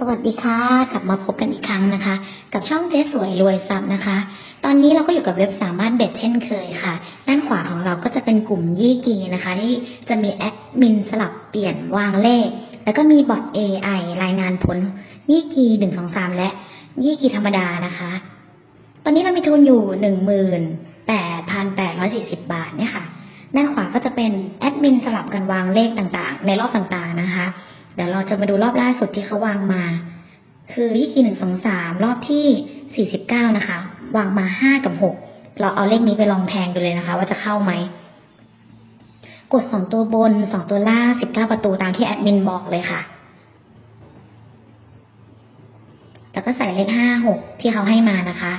สวัสดีค่ะ กลับมาพบกันอีกครั้งนะคะ กับช่องเจ๊สวยรวยทรัพย์นะคะ ตอนนี้เราก็อยู่กับเว็บสามารถเบ็ดเช่นเคยค่ะ ด้านขวาของเราก็จะเป็นกลุ่มยี่กีนะคะ ที่จะมีแอดมินสลับเปลี่ยนวางเลข แล้วก็มีบอท AI รายงานผลยี่กีหนึ่งสองสามและยี่กีธรรมดานะคะ ตอนนี้เรามีทุนอยู่หนึ่งหมื่นแปดพันแปดร้อยสี่สิบบาทเนี่ยค่ะ ด้านขวาก็จะเป็นแอดมินสลับกันวางเลขต่างๆ ในรอบต่างๆนะคะ เดี๋ยวเราจะมาดูรอบล่าสุดที่เขาวางมา คือยี่กีหนึ่งสองสามรอบที่สี่สิบเก้านะคะ วางมาห้ากับหกเราเอาเลขนี้ไปลองแทงดูเลยนะคะ ว่าจะเข้าไหม กดสองตัวบนสองตัวล่างสิบเก้าประตูตามที่แอดมินบอกเลยค่ะ แล้วก็ใส่เลขห้าหกที่เขาให้มานะคะ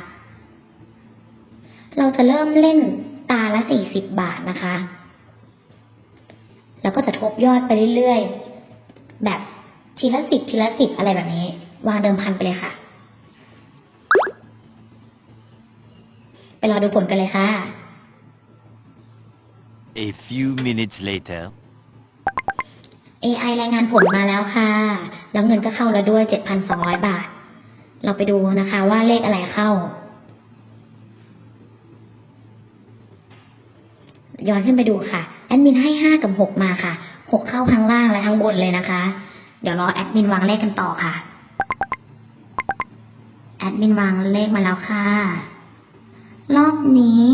เราจะเริ่มเล่นตาละสี่สิบบาทนะคะ แล้วก็จะทบยอดไปเรื่อยๆ แบบทีละสิบทีละสิบอะไรแบบนี้ วางเดิมพันไปเลยค่ะ ไปรอดูผลกันเลยค่ะ A few minutes later. AI รายงานผลมาแล้วค่ะ แล้วเงินก็เข้าแล้วด้วย 7,200 บาท เราไปดูนะคะว่าเลขอะไรเข้า ย้อนขึ้นไปดูค่ะ แอดมินให้ 5 กับ 6 มาค่ะ 6เข้าทั้งล่างและทั้งบนเลยนะคะ เดี๋ยวรอแอดมินวางเลขกันต่อค่ะ แอดมินวางเลขมาแล้วค่ะ รอบนี้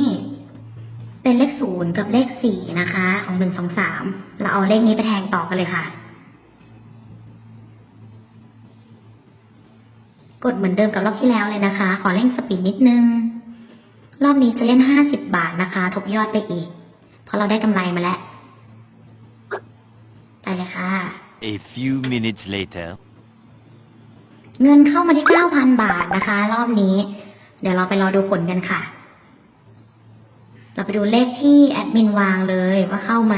เป็นเลขศูนย์กับเลขสี่นะคะ ของหนึ่งสองสามเราเอาเลขนี้ไปแทงต่อกันเลยค่ะ กดเหมือนเดิมกับรอบที่แล้วเลยนะคะ ขอเร่งสปีดนิดนึง รอบนี้จะเล่นห้าสิบบาทนะคะ ทบยอดไปอีก เพราะเราได้กำไรมาแล้ว ไปเลยค่ะ A few minutes later. เงินเข้ามาที่เก้าพันบาทนะคะ รอบนี้ เดี๋ยวเราไปรอดูผลกันค่ะ เราไปดูเลขที่แอดมินวางเลยว่าเข้าไหม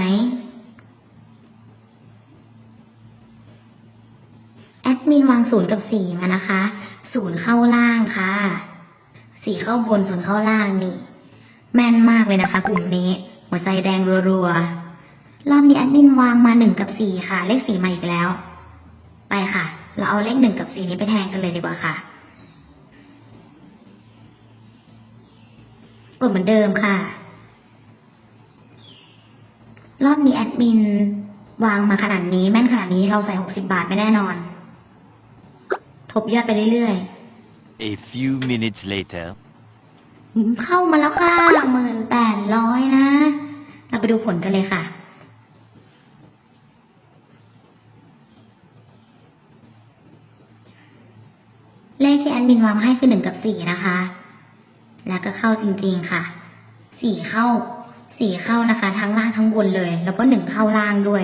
แอดมินวางศูนย์กับสี่มานะคะศูนย์เข้าล่างค่ะสี่เข้าบนศูนย์เข้าล่างนี่ แม่นมากเลยนะคะกลุ่มนี้ หัวใจแดงรัวๆ รอบนี้แอดมินวางมาหนึ่งกับสี่ค่ะ เลขสี่มาอีกแล้ว ไปค่ะ เราเอาเลขหนึ่งกับสี่นี้ไปแทนกันเลยดีกว่าค่ะ กดเหมือนเดิมค่ะ รอบนี้แอดมินวางมาขนาดนี้แม่นขนาดนี้เราใส่หกสิบาทไปแน่นอน ทบยอดไปเรื่อย A few minutes later. ๆ เข้ามาแล้วค่ะหมื่นแปดร้อยนะ เราไปดูผลกันเลยค่ะ เลขที่แอดมินวางให้คือหนึ่งกับสี่นะคะ แล้วก็เข้าจริงๆค่ะ สี่เข้า สี่เข้านะคะ ทั้งล่างทั้งบนเลย แล้วก็หนึ่งเข้าล่างด้วย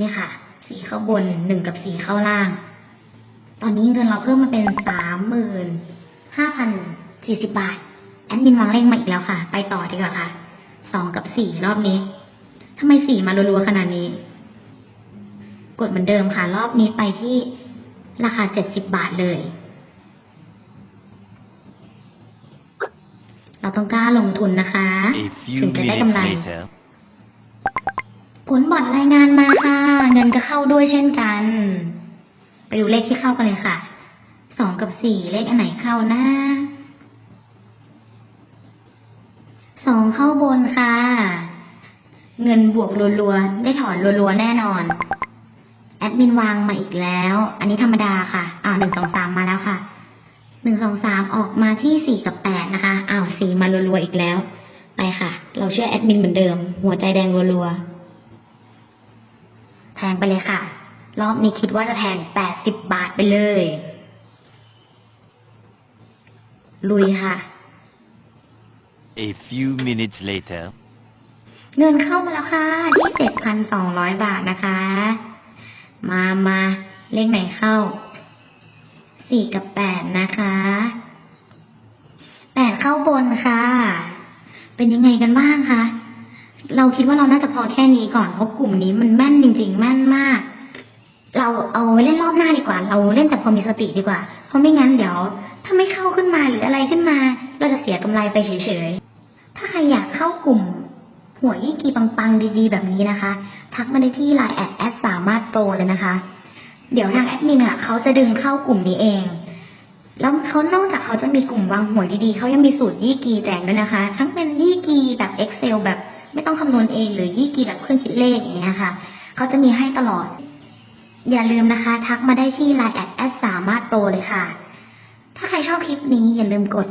นี่ค่ะ สี่เข้าบนหนึ่งกับสี่เข้าล่าง ตอนนี้เงินเราเพิ่มมาเป็นสามหมื่นห้าพันสี่สิบบาท แอดมินวางเลขมาอีกแล้วค่ะ ไปต่อดีกว่าค่ะ สองกับสี่รอบนี้ทำไมสี่มารัวๆขนาดนี้ กดเหมือนเดิมค่ะ รอบนี้ไปที่ ราคาเจ็ดสิบบาทเลย เราต้องกล้าลงทุนนะคะ A ถึ few งจะได้กำ minutes ไร later. ผลบอร์ดรายงานมาค่ะ เงินก็เข้าด้วยเช่นกัน ไปดูเลขที่เข้ากันเลยค่ะ สองกับสี่เลขอันไหนเข้านะสองเข้าบนค่ะ เงินบวกรัวๆ ได้ถอนรัวๆ แน่นอนแอ ดมินวางมาอีกแล้ว อันนี้ธรรมดาค่ะอ้าวหนึ่งสองสามมาแล้วค่ะ หนึ่งสองสามออกมาที่สี่กับแปดนะคะ อ้าวสี่มารัวๆอีกแล้ว ไปค่ะ เราเชื่อแอดมินเหมือนเดิม หัวใจแดงรัวๆ แทงไปเลยค่ะ รอบนี้คิดว่าจะแทงแปดสิบบาทไปเลย ลุยค่ะ A few minutes later. เงินเข้ามาแล้วค่ะที่เจ็ดพันสองร้อยบาทนะคะ มามาเลขไหนเข้าสี่กับแปดนะคะแปดเข้าบนค่ะ เป็นยังไงกันบ้างคะเราคิดว่าเราน่าจะพอแค่นี้ก่อนเพราะกลุ่มนี้มันแม่นจริง ๆ แม่นมาก เราเอาไว้เล่นรอบหน้าดีกว่า เราเล่นแต่พอมีสติดีกว่า เพราะไม่งั้นเดี๋ยว ถ้าไม่เข้าขึ้นมาหรืออะไรขึ้นมา เราจะเสียกำไรไปเฉยๆถ้าใครอยากเข้ากลุ่ม หัวยี่กีปังๆดีๆ แบบนี้นะคะ ทักมาได้ที่ไลน์แอดแอดสามารถโปรเลยนะคะ เดี๋ยวทางแอดมินอะเขาจะดึงเข้ากลุ่มนี้เอง แล้วเขานอกจากเขาจะมีกลุ่มวางหวยดีๆเขายังมีสูตรยี่กีแจกด้วยนะคะ ทั้งเป็นยี่กีแบบ Excel แบบไม่ต้องคำนวณเองหรือยี่กีแบบเครื่องคิดเลขอย่างเงี้ยค่ะเขาจะมีให้ตลอด อย่าลืมนะคะ ทักมาได้ที่ Line แอดแอดสามารถโปรเลยค่ะ ถ้าใครชอบคลิปนี้อย่าลืมกด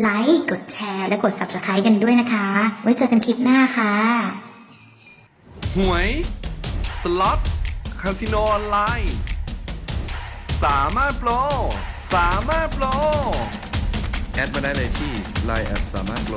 ไลค์กดแชร์และกด Subscribe กันด้วยนะคะ ไว้เจอกันคลิปหน้าค่ะ หวย สล็อต คาสิโนออนไลน์ สามารถโปร สามารถโปร แอดมาได้เลยที่ Line แอดสามารถโปร